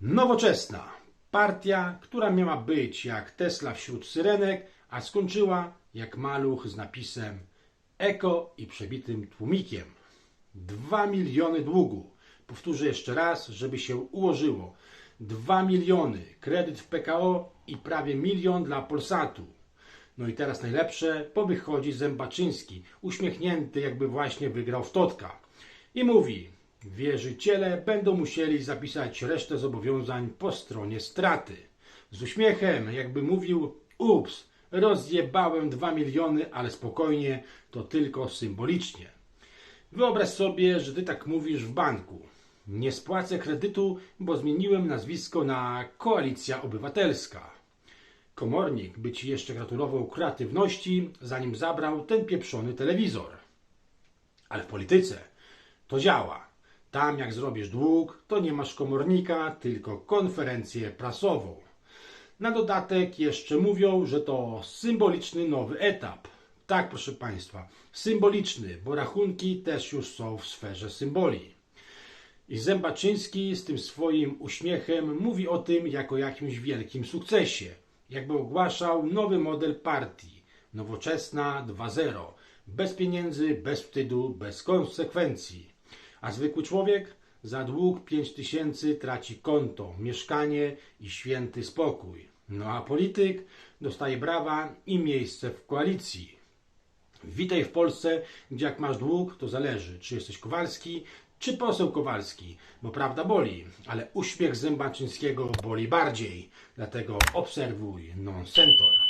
Nowoczesna. Partia, która miała być jak Tesla wśród syrenek, a skończyła jak maluch z napisem Eko i przebitym tłumikiem. Dwa miliony długu. Powtórzę jeszcze raz, żeby się ułożyło. Dwa miliony. Kredyt w PKO i prawie milion dla Polsatu. No i teraz najlepsze, powychodzi Zębaczyński, uśmiechnięty jakby właśnie wygrał w Totka. I mówi, wierzyciele będą musieli zapisać resztę zobowiązań po stronie straty. Z uśmiechem, jakby mówił, ups, rozjebałem dwa miliony, ale spokojnie, to tylko symbolicznie. Wyobraź sobie, że ty tak mówisz w banku. Nie spłacę kredytu, bo zmieniłem nazwisko na Koalicja Obywatelska. Komornik by ci jeszcze gratulował kreatywności, zanim zabrał ten pieprzony telewizor. Ale w polityce to działa. Tam jak zrobisz dług, to nie masz komornika, tylko konferencję prasową. Na dodatek jeszcze mówią, że to symboliczny nowy etap. Tak, proszę Państwa, symboliczny, bo rachunki też już są w sferze symboli. I Zębaczyński z tym swoim uśmiechem mówi o tym jako jakimś wielkim sukcesie. Jakby ogłaszał nowy model partii. Nowoczesna 2.0. Bez pieniędzy, bez wstydu, bez konsekwencji. A zwykły człowiek za dług 5 tysięcy traci konto, mieszkanie i święty spokój. No a polityk dostaje brawa i miejsce w koalicji. Witaj w Polsce, gdzie jak masz dług, to zależy, czy jesteś Kowalski, czy poseł Kowalski, bo prawda boli, ale uśmiech Zębaczyńskiego boli bardziej. Dlatego obserwuj non sentor.